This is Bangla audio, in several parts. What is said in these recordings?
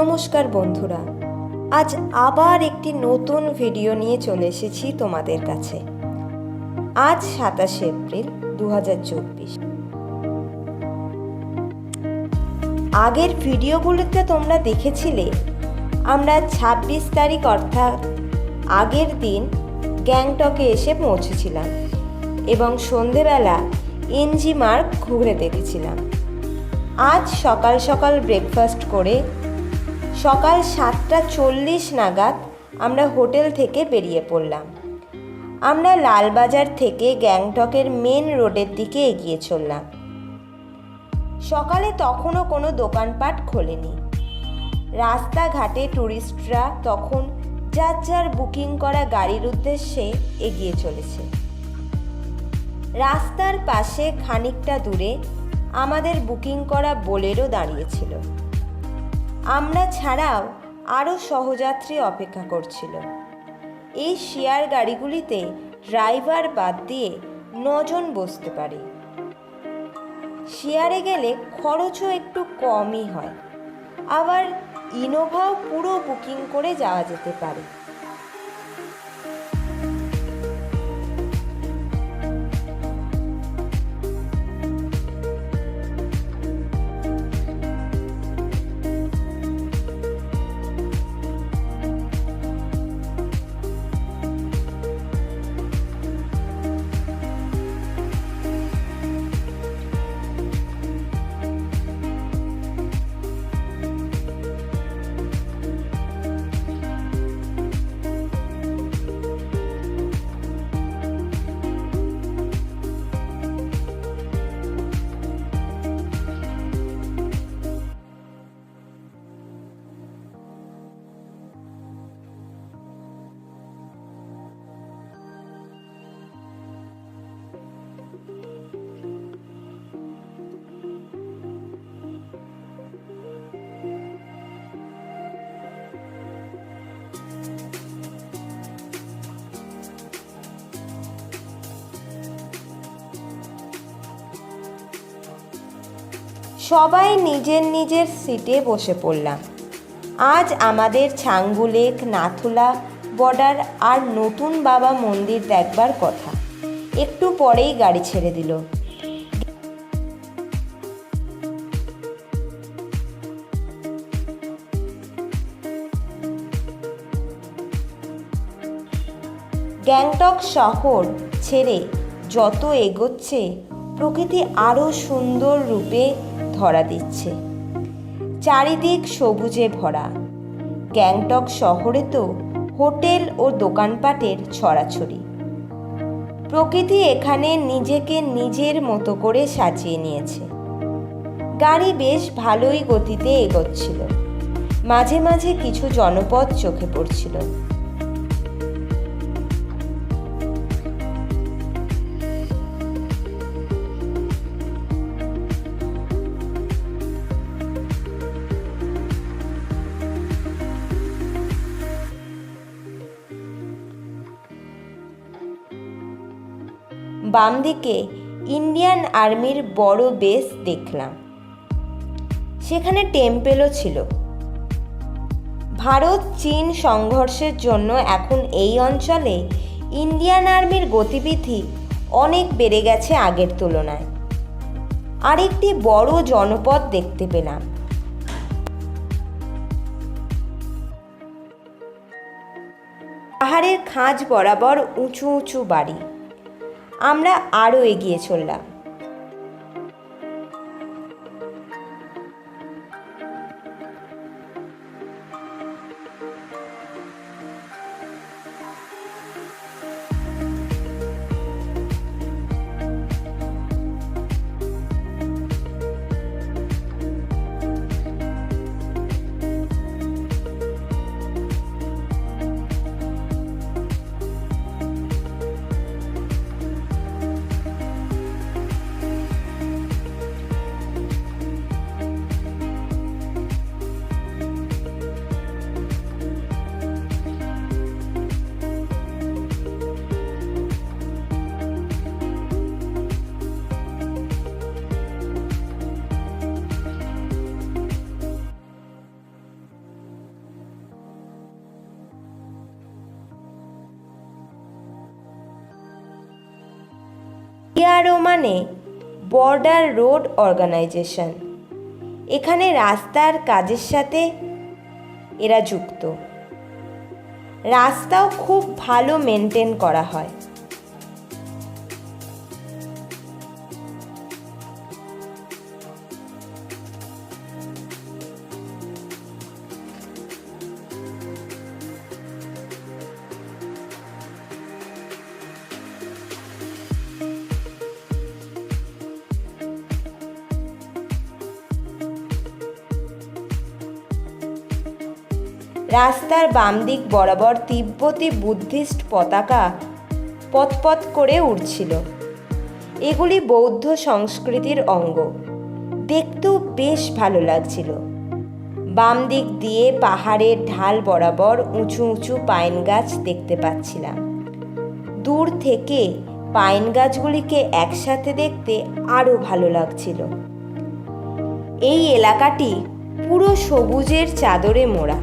নমস্কার বন্ধুরা, আজ আবার একটি নতুন ভিডিও নিয়ে চলে এসেছি তোমাদের কাছে। আজ সাতাশে এপ্রিল দু হাজার চব্বিশ। আগের ভিডিওগুলোতে তোমরা দেখেছিলে, আমরা ২৬ তারিখ অর্থাৎ আগের দিন গ্যাংটকে এসে পৌঁছেছিলাম এবং সন্ধেবেলা এনজি মার্ক ঘুরে দেখেছিলাম। আজ সকাল সকাল ব্রেকফাস্ট করে সকাল সাতটা চল্লিশ নাগাদ আমরা হোটেল থেকে বেরিয়ে পড়লাম। আমরা লালবাজার থেকে গ্যাংটকের মেন রোডের দিকে এগিয়ে চললাম। সকালে তখনও কোনো দোকানপাট খোলেনি। রাস্তাঘাটে ট্যুরিস্টরা তখন যার যার বুকিং করা গাড়ির উদ্দেশ্যে এগিয়ে চলেছে। রাস্তার পাশে খানিকটা দূরে আমাদের বুকিং করা বোলেরও দাঁড়িয়েছিল। আমরা ছাড়াও আরও সহযাত্রী অপেক্ষা করছিল। এই শেয়ার গাড়িগুলিতে ড্রাইভার বাদ দিয়ে নজন বসতে পারে। শেয়ারে গেলে খরচও একটু কমই হয়। আবার ইনোভাও পুরো বুকিং করে যাওয়া যেতে পারে। সবাই নিজের নিজের সিটে বসে পড়লাম। আজ আমাদের ছাঙ্গুলেক নাথুলা বর্ডার আর নতুন বাবা মন্দির দেখবার কথা। একটু পরেই গাড়ি ছেড়ে দিল। গ্যাংটক শহর ছেড়ে যত এগোচ্ছে, প্রকৃতি আরও সুন্দর রূপে ধরা দিচ্ছে। চারিদিক সবুজে ভরা। গ্যাংটক শহরে তো হোটেল ও দোকানপাটের ছড়াছড়ি। প্রকৃতি এখানে নিজেকে নিজের মতো করে সাজিয়ে নিয়েছে। গাড়ি বেশ ভালোই গতিতে এগোচ্ছিল। মাঝে মাঝে কিছু জনপদ চোখে পড়ছিল। বাম দিকে ইন্ডিয়ান আর্মির বড় বেস দেখলাম। সেখানে টেম্পেলও ছিল। ভারত, চীন সংঘর্ষের জন্য এখন এই অঞ্চলে ইন্ডিয়ান আর্মির গতিবিধি অনেক বেড়ে গেছে আগের তুলনায়। আরেকটি বড় জনপদ দেখতে পেলাম। পাহাড়ের খাঁজ বরাবর উঁচু উঁচু বাড়ি। আমরা আরও এগিয়ে চললাম। মানে বর্ডার রোড অর্গানাইজেশন। এখানে রাস্তার কাজের সাথে এরা যুক্ত। রাস্তাও খুব ভালো মেনটেন করা হয়। রাস্তার বাম দিক বরাবর তিব্বতী বুদ্ধিস্ট পতাকা পথপথ করে উঠছিল এগুলি বৌদ্ধ সংস্কৃতির অঙ্গ। দেখতেও বেশ ভালো লাগছিল। বাম দিক দিয়ে পাহাড়ের ঢাল বরাবর উঁচু উঁচু পাইন গাছ দেখতে পাচ্ছিলাম। দূর থেকে পাইন গাছগুলিকে একসাথে দেখতে আরও ভালো লাগছিল। এই এলাকাটি পুরো সবুজের চাদরে মোড়া।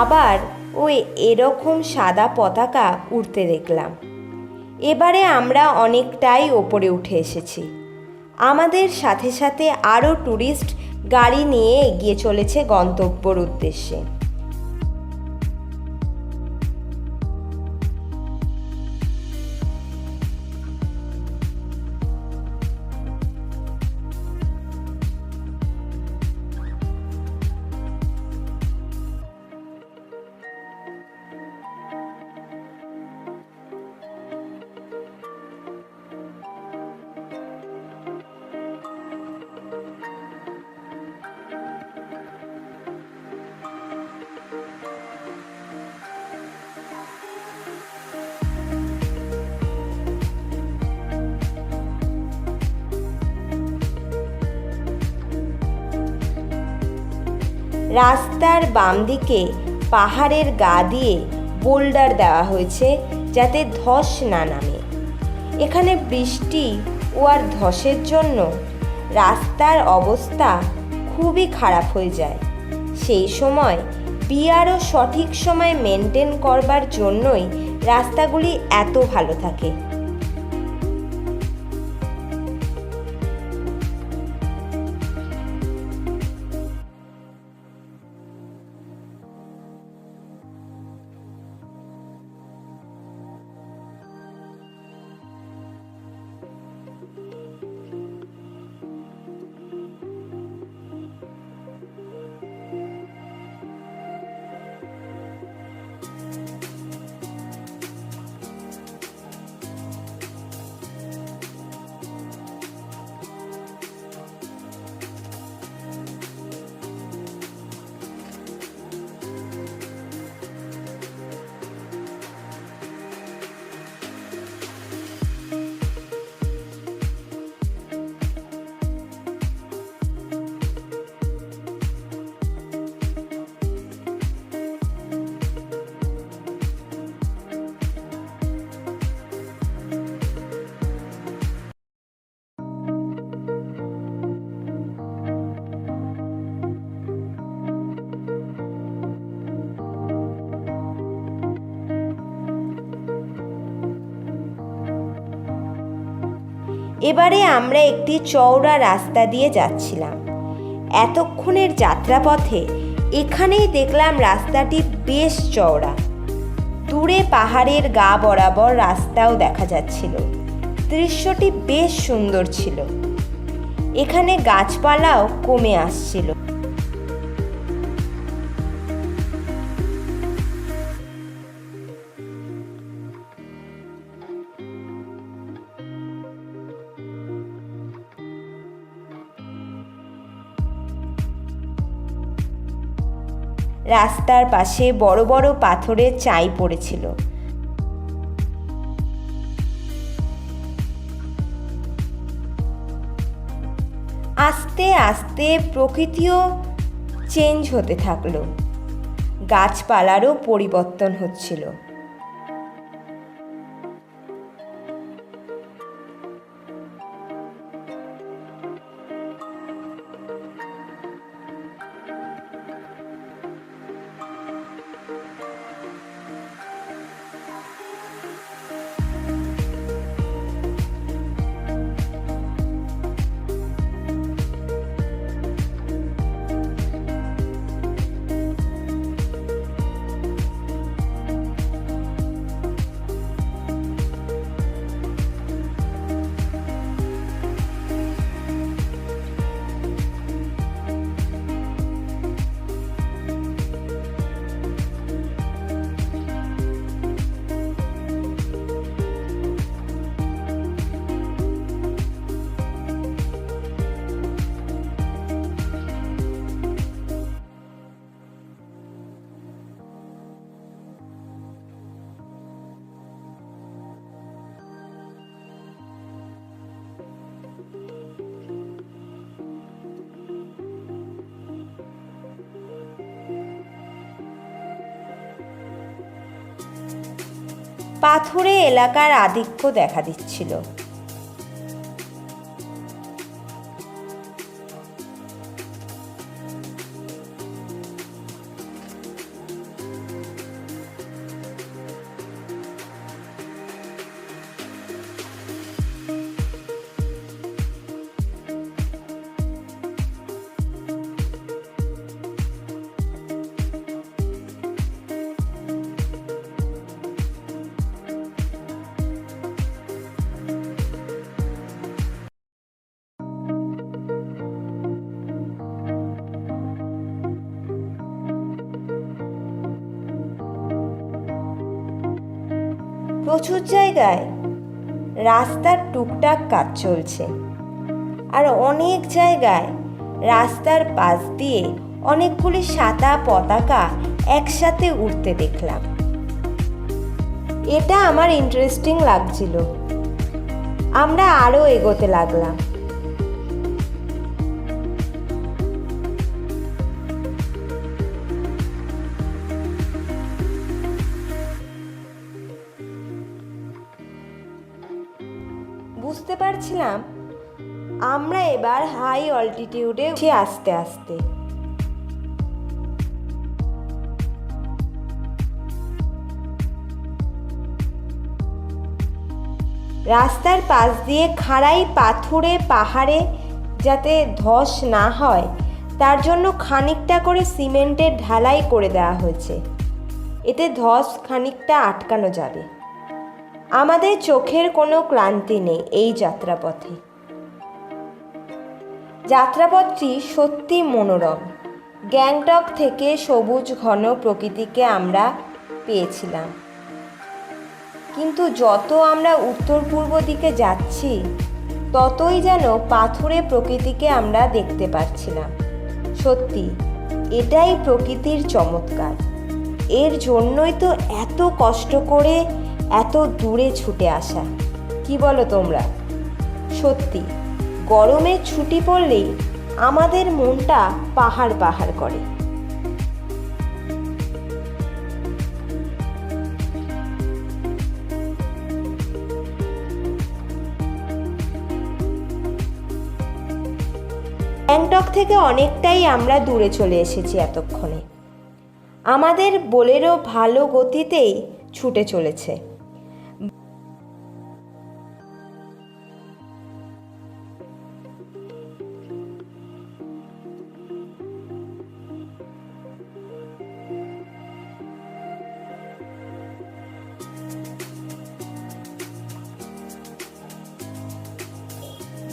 আবার ওই এরকম সাদা পতাকা উড়তে দেখলাম। এবারে আমরা অনেকটাই ওপরে উঠে এসেছি। আমাদের সাথে সাথে আরও ট্যুরিস্ট গাড়ি নিয়ে এগিয়ে চলেছে গন্তব্যর উদ্দেশ্যে। রাস্তার বাম দিকে পাহাড়ের গা দিয়ে বোল্ডার দেওয়া হয়েছে যাতে ধস না নামে। এখানে বৃষ্টি ও আর ধসের জন্য রাস্তার অবস্থা খুবই খারাপ হয়ে যায়। সেই সময় বিআরও সঠিক সময় মেনটেন করবার জন্যই রাস্তাগুলি এত ভালো থাকে। এবারে আমরা একটি চওড়া রাস্তা দিয়ে যাচ্ছিলাম। এতক্ষণের যাত্রাপথে এখানেই দেখলাম রাস্তাটি বেশ চওড়া। দূরে পাহাড়ের গা বরাবর রাস্তাও দেখা যাচ্ছিল। দৃশ্যটি বেশ সুন্দর ছিল। এখানে গাছপালাও কমে আসছিল। রাস্তার পাশে বড় বড় পাথরের চাই পড়েছিল। আস্তে আস্তে প্রকৃতিও চেঞ্জ হতে থাকল। গাছপালারও পরিবর্তন হচ্ছিল। পাথুরে এলাকার আধিক্য দেখা দিচ্ছিল। প্রচুর জায়গায় রাস্তার টুকটাক কাজ চলছে। আর অনেক জায়গায় রাস্তার পাশ দিয়ে অনেকগুলি সাদা পতাকা একসাথে উঠতে দেখলাম। এটা আমার ইন্টারেস্টিং লাগছিল। আমরা আরও এগোতে লাগলাম। এবার হাই অল্টিটিউডে উঠি আস্তে আস্তে। রাস্তার পাশ দিয়ে খাড়াই পাথুরে, পাহাড়ে যাতে ধস না হয়, তার জন্য খানিকটা করে সিমেন্টের ঢালাই করে দেওয়া হয়েছে। এতে ধস খানিকটা আটকানো যাবে। আমাদের চোখের কোনো ক্লান্তি নেই এই যাত্রাপথে। যাত্রাপথটি সত্যি মনোরম। গ্যাংটক থেকে সবুজ ঘন প্রকৃতিকে আমরা পেয়েছিলাম। কিন্তু যত আমরা উত্তর পূর্ব দিকে যাচ্ছি, ততই যেন পাথুরে প্রকৃতিকে আমরা দেখতে পাচ্ছিলাম সত্যি, এটাই প্রকৃতির চমৎকার। এর জন্যই তো এত কষ্ট করে এত দূরে ছুটে আসা। কি বলো তোমরা? সত্যি। গরমের ছুটি পড়লেই আমাদের মনটা পাহাড় পাহাড় করে। গ্যাংটক থেকে অনেকটাই আমরা দূরে চলে এসেছি এতক্ষণে। আমাদের বোলেরো ভালো গতিতেই ছুটে চলেছে।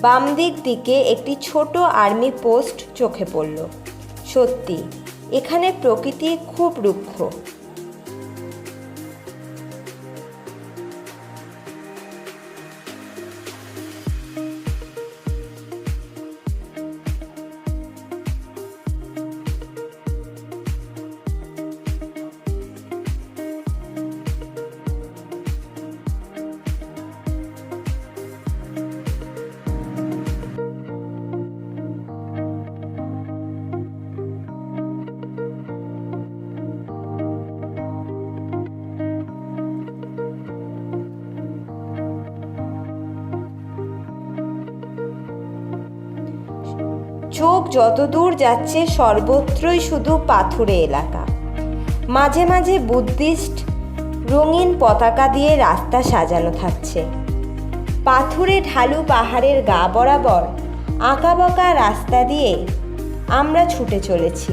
বাম দিক দিকে একটি ছোট আর্মি পোস্ট চোখে পড়ল। সত্যি এখানে প্রকৃতি খুব রুক্ষ। চোখ যতদূর যাচ্ছে, সর্বত্রই শুধু পাথুরে এলাকা। মাঝে মাঝে বুদ্ধিস্ট রঙিন পতাকা দিয়ে রাস্তা সাজানো থাকছে। পাথুরে ঢালু পাহাড়ের গা বরাবর আঁকাবাঁকা রাস্তা দিয়ে আমরা ছুটে চলেছি।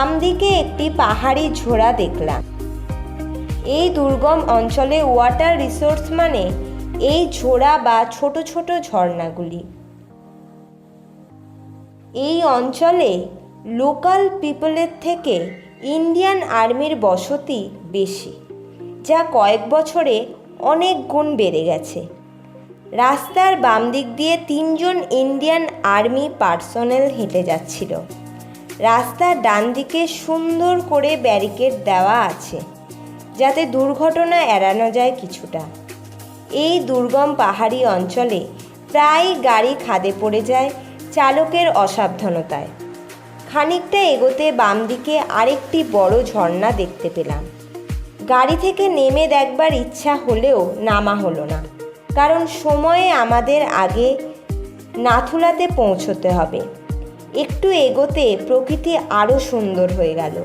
বাম দিকে একটি পাহাড়ি ঝোড়া দেখলাম। এই দুর্গম অঞ্চলে ওয়াটার রিসোর্স মানে এই ঝোড়া বা ছোট ছোট ঝর্ণাগুলি। এই অঞ্চলে লোকাল পিপলের থেকে ইন্ডিয়ান আর্মির বসতি বেশি, যা কয়েক বছরে অনেক গুণ বেড়ে গেছে। রাস্তার বাম দিক দিয়ে তিনজন ইন্ডিয়ান আর্মি পার্সোনেল হেঁটে যাচ্ছিল। রাস্তার ডান দিকে সুন্দর করে ব্যারিকেড দেওয়া আছে, যাতে দুর্ঘটনা এড়ানো যায় কিছুটা। এই দুর্গম পাহাড়ি অঞ্চলে প্রায় গাড়ি খাদে পড়ে যায় চালকের অসাবধানতায়। খানিকটা এগোতে বাম দিকে আরেকটি বড় ঝর্ণা দেখতে পেলাম। গাড়ি থেকে নেমে দেখবার ইচ্ছা হলেও নামা হলো না, কারণ সময়ে আমাদের আগে নাথুলাতে পৌঁছতে হবে। একটু এগোতে প্রকৃতি আরও সুন্দর হয়ে গেল।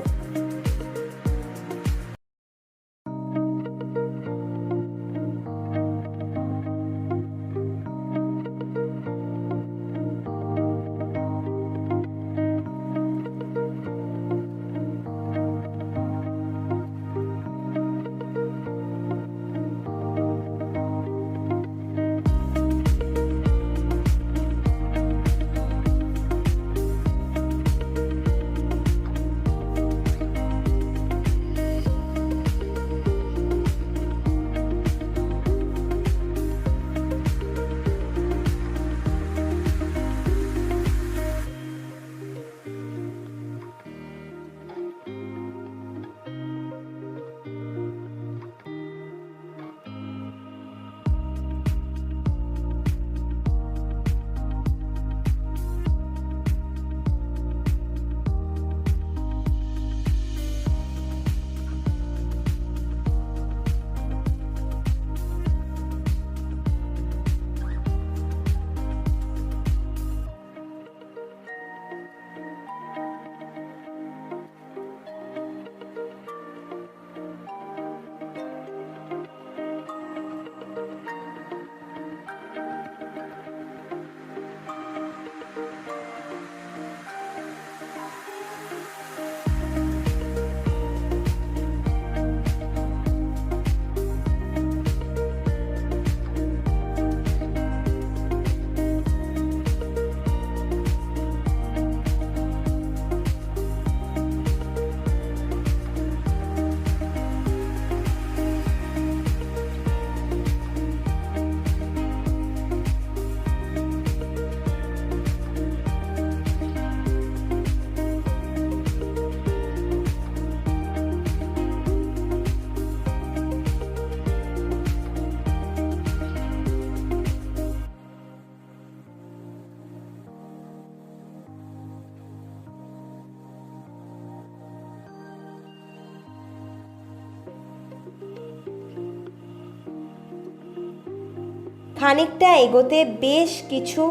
খানিকটা এগোতে বেশ কিছু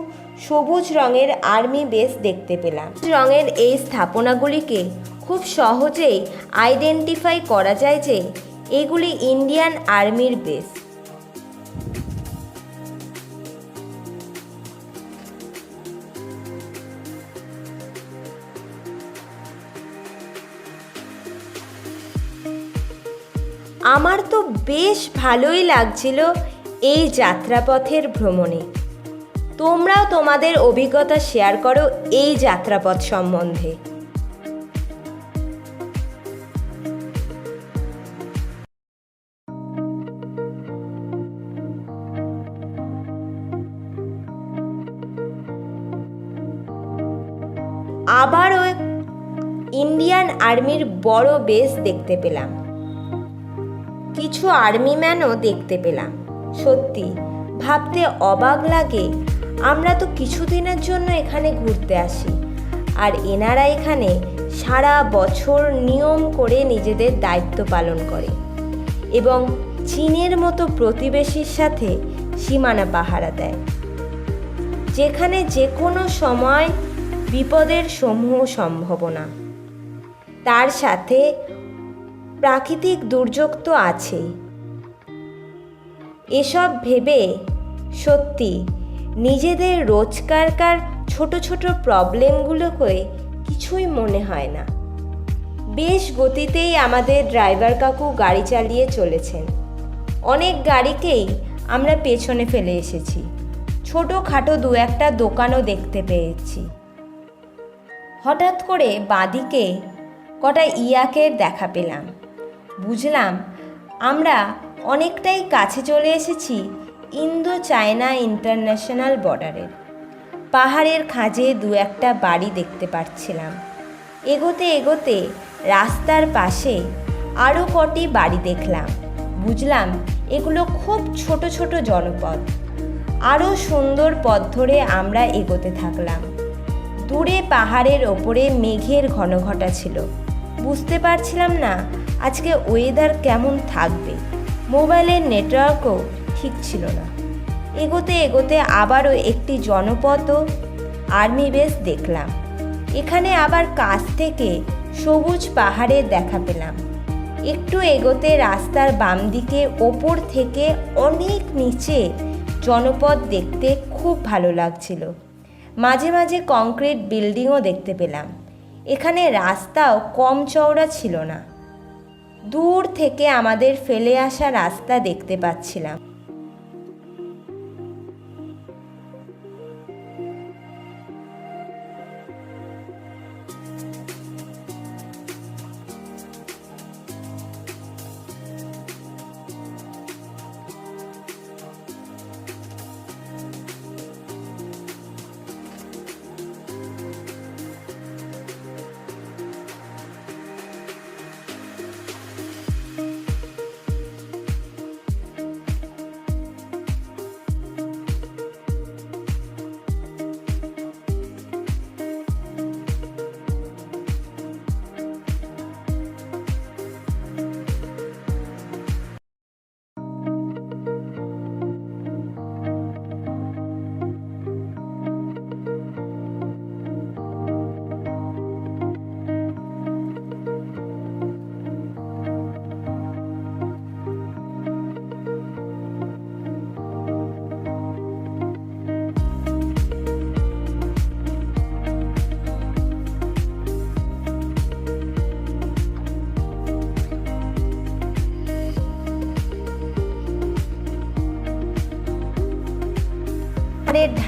সবুজ রঙের আর্মি বেস দেখতে পেলাম। রঙের এই স্থাপনাগুলিকে খুব সহজেই আইডেন্টিফাই করা যায় যে এগুলি ইন্ডিয়ান আর্মির বেস। আমার তো বেশ ভালোই লাগছিল এই যাত্রাপথের ভ্রমণে। তোমরাও তোমাদের অভিজ্ঞতা শেয়ার করো এই যাত্রাপথ সম্বন্ধে। আবারও ইন্ডিয়ান আর্মির বড় বেস দেখতে পেলাম। কিছু আর্মি ম্যানও দেখতে পেলাম। সত্যি, ভাবতে অবাক লাগে। আমরা তো কিছুদিনের জন্য এখানে ঘুরতে আসি। আর এনারা এখানে সারা বছর নিয়ম করে নিজেদের দায়িত্ব পালন করে। এবং চীনের মতো প্রতিবেশীর সাথে সীমানা পাহারা দেয়। যেখানে যে কোনো সময় বিপদের সমূহ সম্ভাবনা তার সাথে প্রাকৃতিক দুর্যোগ তো আছেই। এসব ভেবে সত্যি নিজেদের রোজকারকার ছোট ছোট প্রবলেমগুলোকে কিছুই মনে হয় না। বেশ গতিতেই আমাদের ড্রাইভার কাকু গাড়ি চালিয়ে চলেছেন। অনেক গাড়িকেই আমরা পেছনে ফেলে এসেছি। ছোটো খাটো দু একটা দোকানও দেখতে পেয়েছি। হঠাৎ করে বাদিকে কটা ইয়াকের দেখা পেলাম। বুঝলাম আমরা অনেকটাই কাছে চলে এসেছি ইন্দো চায়না ইন্টারন্যাশনাল বর্ডারের। পাহাড়ের খাঁজে দু একটা বাড়ি দেখতে পাচ্ছিলাম এগোতে এগোতে রাস্তার পাশে আরও কটি বাড়ি দেখলাম। বুঝলাম এগুলো খুব ছোট ছোট জনপদ। আরও সুন্দর পথ ধরে আমরা এগোতে থাকলাম। দূরে পাহাড়ের ওপরে মেঘের ঘনঘটা ছিল। বুঝতে পারছিলাম না আজকে ওয়েদার কেমন থাকবে। মোবাইলের নেটওয়ার্কও ঠিক ছিল না। এগোতে এগোতে আবারও একটি জনপদ ও আর্মি বেস দেখলাম। এখানে আবার কাছ থেকে সবুজ পাহাড়ের দেখা পেলাম। একটু এগোতে রাস্তার বাম দিকে ওপর থেকে অনেক নিচে জনপদ দেখতে খুব ভালো লাগছিল। মাঝে মাঝে কংক্রিট বিল্ডিংও দেখতে পেলাম। এখানে রাস্তাও কম চওড়া ছিল না। দূর থেকে আমাদের ফেলে আসা রাস্তা দেখতে পাচ্ছিলাম।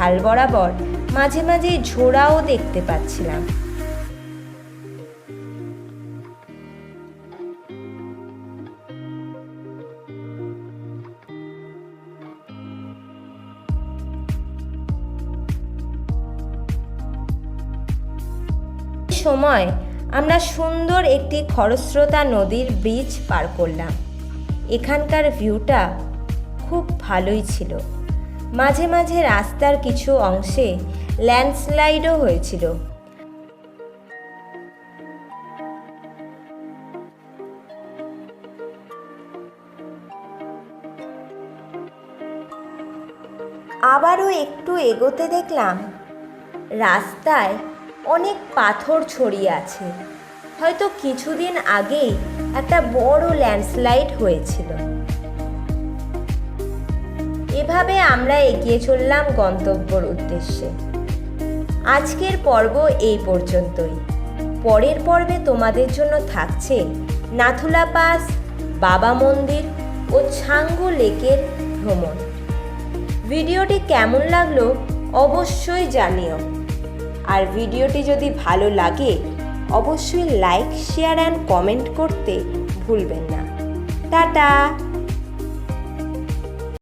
ঢাল বরাবর মাঝে মাঝে ঝোড়াও দেখতে পাচ্ছিলাম। সময় আমরা সুন্দর একটি খরস্রোতা নদীর ব্রিজ পার করলাম। এখানকার ভিউটা খুব ভালোই ছিল। মাঝে মাঝে রাস্তার কিছু অংশে ল্যান্ডস্লাইডও হয়েছিল। আবারও একটু এগোতে দেখলাম, রাস্তায় অনেক পাথর ছড়িয়ে আছে। হয়তো কিছুদিন আগেই একটা বড় ল্যান্ডস্লাইড হয়েছিল। এভাবে আমরা এগিয়ে চললাম গন্তব্যর উদ্দেশ্যে। আজকের পর্ব এই পর্যন্তই। পরের পর্বে তোমাদের জন্য থাকছে নাথুলা পাস, বাবা মন্দির ও ছাঙ্গু লেকের ভ্রমণ। ভিডিওটি কেমন লাগল অবশ্যই জানিও। আর ভিডিওটি যদি ভালো লাগে, অবশ্যই লাইক, শেয়ার, অ্যান্ড কমেন্ট করতে ভুলবেন না। টাটা!